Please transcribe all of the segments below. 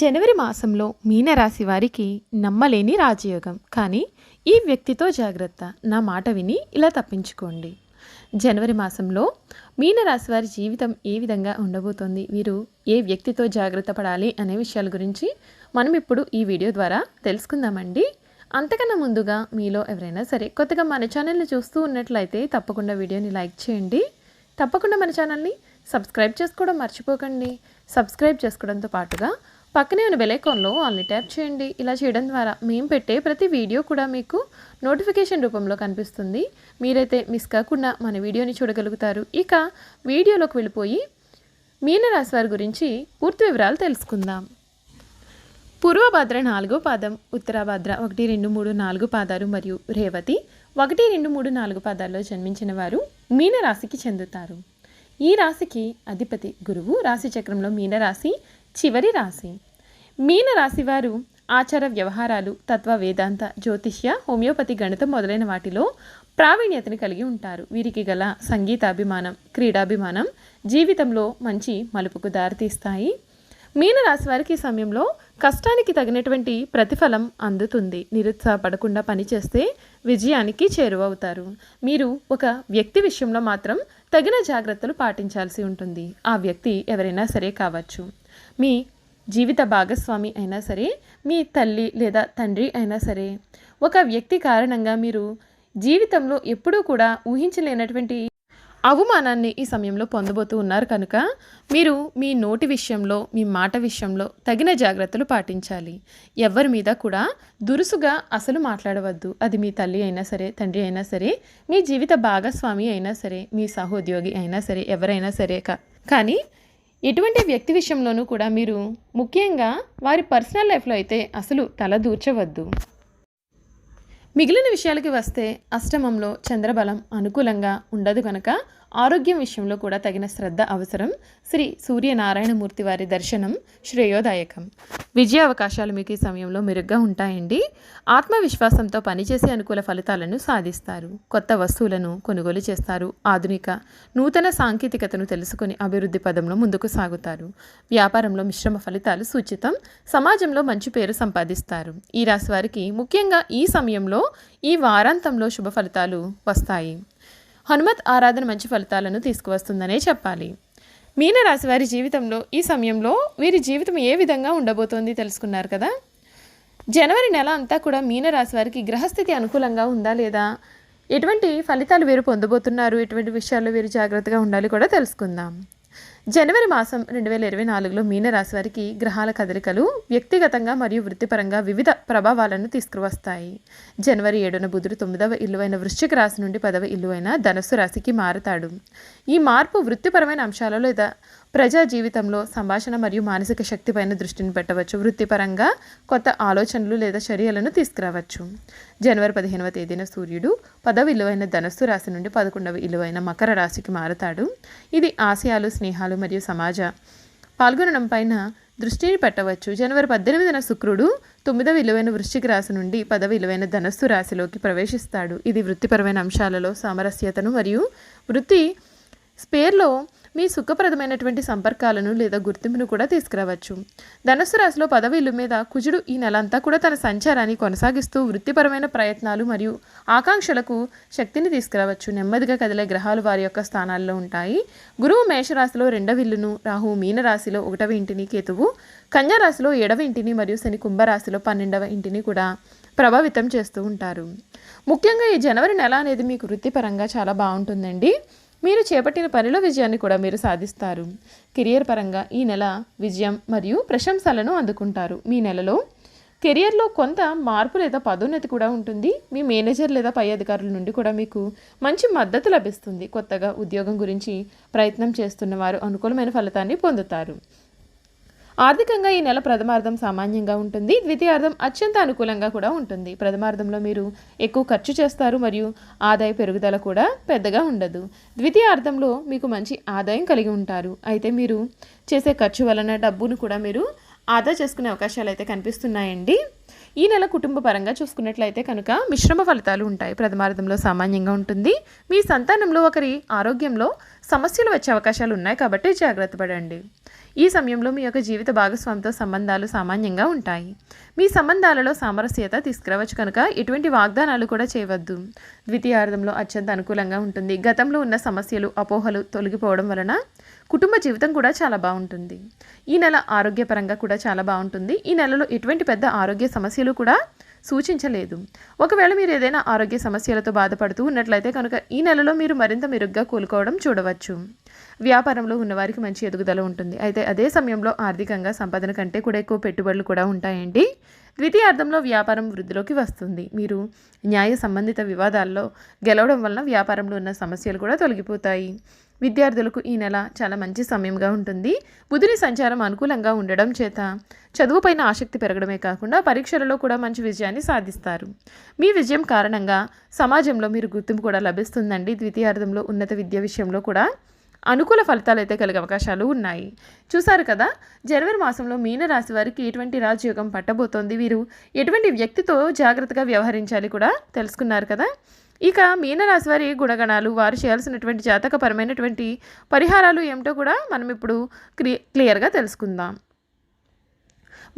జనవరి మాసంలో మీనరాశి వారికి నమ్మలేని రాజయోగం. కానీ ఈ వ్యక్తితో జాగ్రత్త. నా మాట విని ఇలా తప్పించుకోండి. జనవరి మాసంలో మీనరాశి వారి జీవితం ఏ విధంగా ఉండబోతోంది? వీరు ఏ వ్యక్తితో జాగ్రత్త పడాలి అనే విషయాల గురించి మనం ఇప్పుడు ఈ వీడియో ద్వారా తెలుసుకుందామండి. అంతకన్నా ముందుగా మీలో ఎవరైనా సరే కొత్తగా మన ఛానల్ని చూస్తూ ఉన్నట్లయితే తప్పకుండా వీడియోని లైక్ చేయండి. తప్పకుండా మన ఛానల్ని సబ్స్క్రైబ్ చేసుకోవడం మర్చిపోకండి. సబ్స్క్రైబ్ చేసుకోవడంతో పాటుగా పక్కనే ఉన్న బెలైకాన్లో ఆల్ని ట్యాప్ చేయండి. ఇలా చేయడం ద్వారా మేము పెట్టే ప్రతి వీడియో కూడా మీకు నోటిఫికేషన్ రూపంలో కనిపిస్తుంది. మీరైతే మిస్ కాకుండా మన వీడియోని చూడగలుగుతారు. ఇక వీడియోలోకి వెళ్ళిపోయి మీనరాశి వారి గురించి పూర్తి వివరాలు తెలుసుకుందాం. పూర్వభద్ర నాలుగో పాదం ఉత్తరాభద్ర ఒకటి రెండు మూడు నాలుగు పాదాలు మరియు రేవతి ఒకటి రెండు మూడు నాలుగు పాదాల్లో జన్మించిన వారు మీనరాశికి చెందుతారు. ఈ రాశికి అధిపతి గురువు. రాశి చక్రంలో మీనరాశి చివరి రాశి. మీనరాశి వారు ఆచార వ్యవహారాలు తత్వ వేదాంత జ్యోతిష్య హోమియోపతి గణితం మొదలైన వాటిలో ప్రావీణ్యతని కలిగి ఉంటారు. వీరికి గల సంగీతాభిమానం క్రీడాభిమానం జీవితంలో మంచి మలుపుకు దారితీస్తాయి. మీనరాశి వారికి ఈ సమయంలో కష్టానికి తగినటువంటి ప్రతిఫలం అందుతుంది. నిరుత్సాహపడకుండా పనిచేస్తే విజయానికి చేరువవుతారు. మీరు ఒక వ్యక్తి విషయంలో మాత్రం తగిన జాగ్రత్తలు పాటించాల్సి ఉంటుంది. ఆ వ్యక్తి ఎవరైనా సరే కావచ్చు. మీ జీవిత భాగస్వామి అయినా సరే మీ తల్లి లేదా తండ్రి అయినా సరే ఒక వ్యక్తి కారణంగా మీరు జీవితంలో ఎప్పుడూ కూడా ఊహించలేనటువంటి అవమానాన్ని ఈ సమయంలో పొందబోతూ ఉన్నారు కనుక మీరు మీ నోటి విషయంలో మీ మాట విషయంలో తగిన జాగ్రత్తలు పాటించాలి. ఎవరి మీద కూడా దురుసుగా అసలు మాట్లాడవద్దు. అది మీ తల్లి అయినా సరే తండ్రి అయినా సరే మీ జీవిత భాగస్వామి అయినా సరే మీ సహోద్యోగి అయినా సరే ఎవరైనా సరే కా కానీ ఎటువంటి వ్యక్తి విషయంలోనూ కూడా మీరు ముఖ్యంగా వారి పర్సనల్ లైఫ్లో అయితే అసలు తల దూర్చవద్దు. మిగిలిన విషయాలకి వస్తే అష్టమంలో చంద్రబలం అనుకూలంగా ఉండదు కనుక ఆరోగ్యం విషయంలో కూడా తగిన శ్రద్ధ అవసరం. శ్రీ సూర్యనారాయణమూర్తి వారి దర్శనం శ్రేయోదాయకం. విజయ అవకాశాలు మీకు ఈ సమయంలో మెరుగ్గా ఉంటాయండి. ఆత్మవిశ్వాసంతో పనిచేసే అనుకూల ఫలితాలను సాధిస్తారు. కొత్త వస్తువులను కొనుగోలు చేస్తారు. ఆధునిక నూతన సాంకేతికతను తెలుసుకుని అభివృద్ధి పదంలో ముందుకు సాగుతారు. వ్యాపారంలో మిశ్రమ ఫలితాలు సూచితం. సమాజంలో మంచి పేరు సంపాదిస్తారు. ఈ రాశి వారికి ముఖ్యంగా ఈ సమయంలో ఈ వారాంతంలో శుభ ఫలితాలు వస్తాయి. హనుమత్ ఆరాధన మంచి ఫలితాలను తీసుకువస్తుందనే చెప్పాలి. మీనరాశి వారి జీవితంలో ఈ సమయంలో వీరి జీవితం ఏ విధంగా ఉండబోతోంది తెలుసుకున్నారు కదా? జనవరి నెల అంతా కూడా మీనరాశి వారికి గ్రహస్థితి అనుకూలంగా ఉందా లేదా? ఎటువంటి ఫలితాలు వీరు పొందబోతున్నారు? ఎటువంటి విషయాల్లో వీరు జాగ్రత్తగా ఉండాలి కూడా తెలుసుకుందాం. జనవరి మాసం రెండు వేల ఇరవై నాలుగులో మీనరాశి వారికి గ్రహాల కదలికలు వ్యక్తిగతంగా మరియు వృత్తిపరంగా వివిధ ప్రభావాలను తీసుకువస్తాయి. జనవరి ఏడున బుధుడు తొమ్మిదవ ఇల్లువైన వృశ్చిక రాశి నుండి పదవ ఇల్లువైన ధనస్సు రాశికి మారతాడు. ఈ మార్పు వృత్తిపరమైన అంశాలలో లేదా ప్రజా జీవితంలో సంభాషణ మరియు మానసిక శక్తిపైన దృష్టిని పెట్టవచ్చు. వృత్తిపరంగా కొత్త ఆలోచనలు లేదా చర్యలను తీసుకురావచ్చు. జనవరి పదిహేనవ తేదీన సూర్యుడు పదవ ఇలువైన ధనస్సు రాశి నుండి పదకొండవ ఇలువైన మకర రాశికి మారతాడు. ఇది ఆశయాలు స్నేహాలు మరియు సమాజ పాల్గొనడం పైన దృష్టిని పెట్టవచ్చు. జనవరి పద్దెనిమిదిన శుక్రుడు తొమ్మిదవ విలువైన వృశ్చిక రాశి నుండి పదవ విలువైన ధనస్సు రాశిలోకి ప్రవేశిస్తాడు. ఇది వృత్తిపరమైన అంశాలలో సామరస్యతను మరియు వృత్తి స్పేర్లో మీ సుఖప్రదమైనటువంటి సంపర్కాలను లేదా గుర్తింపును కూడా తీసుకురావచ్చు. ధనుసు రాశిలో పదవి ఇల్లు మీద కుజుడు ఈ నెల అంతా కూడా తన సంచారాన్ని కొనసాగిస్తూ వృత్తిపరమైన ప్రయత్నాలు మరియు ఆకాంక్షలకు శక్తిని తీసుకురావచ్చు. నెమ్మదిగా కదిలే గ్రహాలు వారి యొక్క స్థానాల్లో ఉంటాయి. గురువు మేషరాశిలో రెండవ ఇల్లును రాహు మీనరాశిలో ఒకటవ ఇంటిని కేతువు కన్యారాశిలో ఏడవ ఇంటిని మరియు శని కుంభరాశిలో పన్నెండవ ఇంటిని కూడా ప్రభావితం చేస్తూ ఉంటారు. ముఖ్యంగా ఈ జనవరి నెల అనేది మీకు వృత్తిపరంగా చాలా బాగుంటుందండి. మీరు చేపట్టిన పనిలో విజయాన్ని కూడా మీరు సాధిస్తారు. కెరియర్ పరంగా ఈ నెల విజయం మరియు ప్రశంసలను అందుకుంటారు. మీ నెలలో కెరియర్లో కొంత మార్పు లేదా పదోన్నతి కూడా ఉంటుంది. మీ మేనేజర్ లేదా పై అధికారుల నుండి కూడా మీకు మంచి మద్దతు లభిస్తుంది. కొత్తగా ఉద్యోగం గురించి ప్రయత్నం చేస్తున్న వారు అనుకూలమైన ఫలితాన్ని పొందుతారు. ఆర్థికంగా ఈ నెల ప్రథమార్థం సామాన్యంగా ఉంటుంది. ద్వితీయార్థం అత్యంత అనుకూలంగా కూడా ఉంటుంది. ప్రథమార్థంలో మీరు ఎక్కువ ఖర్చు చేస్తారు మరియు ఆదాయ పెరుగుదల కూడా పెద్దగా ఉండదు. ద్వితీయార్థంలో మీకు మంచి ఆదాయం కలిగి ఉంటారు. అయితే మీరు చేసే ఖర్చు వలన డబ్బును కూడా మీరు ఆదా చేసుకునే అవకాశాలు అయితే కనిపిస్తున్నాయండి. ఈ నెల కుటుంబ పరంగా చూసుకున్నట్లయితే కనుక మిశ్రమ ఫలితాలు ఉంటాయి. ప్రథమార్థంలో సామాన్యంగా ఉంటుంది. మీ సంతానంలో ఒకరి ఆరోగ్యంలో సమస్యలు వచ్చే అవకాశాలు ఉన్నాయి కాబట్టి జాగ్రత్త పడండి. ఈ సమయంలో మీ యొక్క జీవిత భాగస్వామితో సంబంధాలు సామాన్యంగా ఉంటాయి. మీ సంబంధాలలో సామరస్యత తీసుకురావచ్చు కనుక ఎటువంటి వాగ్దానాలు కూడా చేయవద్దు. ద్వితీయార్థంలో అత్యంత అనుకూలంగా ఉంటుంది. గతంలో ఉన్న సమస్యలు అపోహలు తొలగిపోవడం వలన కుటుంబ జీవితం కూడా చాలా బాగుంటుంది. ఈ నెల ఆరోగ్యపరంగా కూడా చాలా బాగుంటుంది. ఈ నెలలో ఎటువంటి పెద్ద ఆరోగ్య సమస్యలు కూడా సూచించలేదు. ఒకవేళ మీరు ఏదైనా ఆరోగ్య సమస్యలతో బాధపడుతూ ఉన్నట్లయితే కనుక ఈ నెలలో మీరు మరింత మెరుగ్గా కోలుకోవడం చూడవచ్చు. వ్యాపారంలో ఉన్నవారికి మంచి ఎదుగుదల ఉంటుంది. అయితే అదే సమయంలో ఆర్థికంగా సంపాదన కంటే కూడా ఎక్కువ పెట్టుబడులు కూడా ఉంటాయండి. ద్వితీయార్థంలో వ్యాపారం వృద్ధిలోకి వస్తుంది. మీరు న్యాయ సంబంధిత వివాదాల్లో గెలవడం వలన వ్యాపారంలో ఉన్న సమస్యలు కూడా తొలగిపోతాయి. విద్యార్థులకు ఈ నెల చాలా మంచి సమయంగా ఉంటుంది. బుధుని సంచారం అనుకూలంగా ఉండడం చేత చదువుపైన ఆసక్తి పెరగడమే కాకుండా పరీక్షలలో కూడా మంచి విజయాన్ని సాధిస్తారు. మీ విజయం కారణంగా సమాజంలో మీరు గుర్తింపు కూడా లభిస్తుందండి. ద్వితీయార్థంలో ఉన్నత విద్య విషయంలో కూడా అనుకూల ఫలితాలు అయితే కలిగే అవకాశాలు ఉన్నాయి. చూశారు కదా జనవరి మాసంలో మీన రాశి వారికి ఎటువంటి రాజయోగం పట్టబోతోంది? వీరు ఎటువంటి వ్యక్తితో జాగ్రత్తగా వ్యవహరించాలి కూడా తెలుసుకున్నారు కదా. ఇక మీనరాశి వారి గుణగణాలు వారు చేయాల్సినటువంటి జాతకపరమైనటువంటి పరిహారాలు ఏమిటో కూడా మనం ఇప్పుడు క్లి క్లియర్గా తెలుసుకుందాం.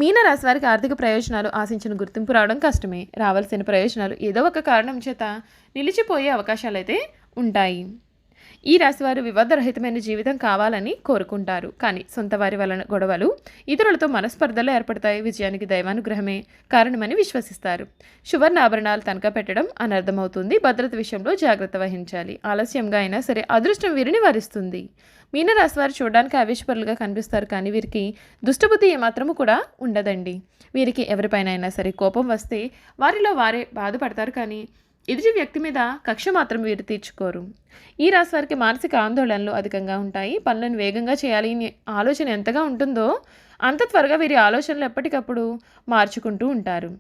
మీనరాశి వారికి ఆర్థిక ప్రయోజనాలు ఆశించిన గుర్తింపు రావడం కష్టమే. రావాల్సిన ప్రయోజనాలు ఏదో ఒక కారణం చేత నిలిచిపోయే అవకాశాలు అయితే ఉంటాయి. ఈ రాశివారు వివాదరహితమైన జీవితం కావాలని కోరుకుంటారు. కానీ సొంత వారి వలన గొడవలు ఇతరులతో మనస్పర్ధలు ఏర్పడతాయి. విజయానికి దైవానుగ్రహమే కారణమని విశ్వసిస్తారు. సువర్ణ ఆభరణాలు తనఖా పెట్టడం అనర్థమవుతుంది. భద్రత విషయంలో జాగ్రత్త వహించాలి. ఆలస్యంగా అయినా సరే అదృష్టం వీరిని వరిస్తుంది. మీనరాశి వారు చూడడానికి ఆవేశపరులుగా కనిపిస్తారు. కానీ వీరికి దుష్టబుద్ధి ఏమాత్రము కూడా ఉండదండి. వీరికి ఎవరిపైన అయినా సరే కోపం వస్తే వారిలో వారే బాధపడతారు. కానీ ఎదుటి వ్యక్తి మీద కక్ష మాత్రం వీరు తీర్చుకోరు. ఈ రాశి వారికి మానసిక ఆందోళనలు అధికంగా ఉంటాయి. పనులను వేగంగా చేయాలి ఆలోచన ఎంతగా ఉంటుందో అంత త్వరగా వీరి ఆలోచనలు ఎప్పటికప్పుడు మార్చుకుంటూ ఉంటారు.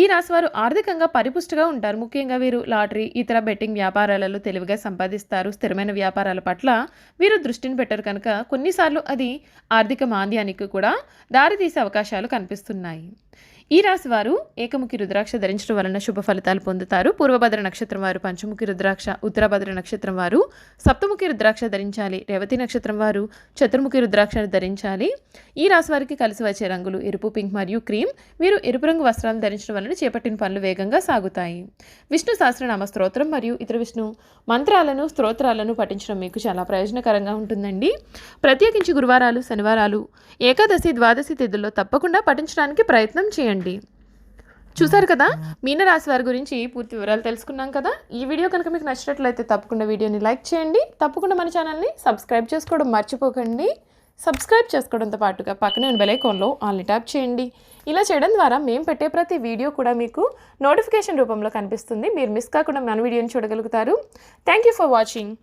ఈ రాశివారు ఆర్థికంగా పరిపుష్టిగా ఉంటారు. ముఖ్యంగా వీరు లాటరీ ఇతర బెట్టింగ్ వ్యాపారాలలో తెలివిగా సంపాదిస్తారు. స్థిరమైన వ్యాపారాల పట్ల వీరు దృష్టిని పెట్టరు కనుక కొన్నిసార్లు అది ఆర్థిక మాంద్యానికి కూడా దారితీసే అవకాశాలు కనిపిస్తున్నాయి. ఈ రాశి వారు ఏకముఖి రుద్రాక్ష ధరించడం వలన శుభ ఫలితాలు పొందుతారు. పూర్వభద్ర నక్షత్రం వారు పంచముఖి రుద్రాక్ష ఉత్తరభద్ర నక్షత్రం వారు సప్తముఖి రుద్రాక్ష ధరించాలి. రేవతి నక్షత్రం వారు చతుర్ముఖి రుద్రాక్షను ధరించాలి. ఈ రాశి వారికి కలిసి వచ్చే రంగులు ఎరుపు పింక్ మరియు క్రీమ్. మీరు ఎరుపు రంగు వస్త్రాలను ధరించడం వలన చేపట్టిన పనులు వేగంగా సాగుతాయి. విష్ణు సహస్రనామ స్తోత్రం మరియు ఇతర విష్ణు మంత్రాలను స్తోత్రాలను పఠించడం మీకు చాలా ప్రయోజనకరంగా ఉంటుందండి. ప్రత్యేకించి గురువారాలు శనివారాలు ఏకాదశి ద్వాదశి తిథుల్లో తప్పకుండా పఠించడానికి ప్రయత్నం చేయండి. చేయండి చూసారు కదా? మీనరాశి వారి గురించి పూర్తి వివరాలు తెలుసుకున్నాం కదా? ఈ వీడియో కనుక మీకు నచ్చినట్లయితే తప్పకుండా వీడియోని లైక్ చేయండి. తప్పకుండా మన ఛానల్ని సబ్స్క్రైబ్ చేసుకోవడం మర్చిపోకండి. సబ్స్క్రైబ్ చేసుకోవడంతో పాటుగా పక్కనే ఉన్న బెలైకాన్లో ఆల్ని ట్యాప్ చేయండి. ఇలా చేయడం ద్వారా మేము పెట్టే ప్రతి వీడియో కూడా మీకు నోటిఫికేషన్ రూపంలో కనిపిస్తుంది. మీరు మిస్ కాకుండా మన వీడియోని చూడగలుగుతారు. Thank you for watching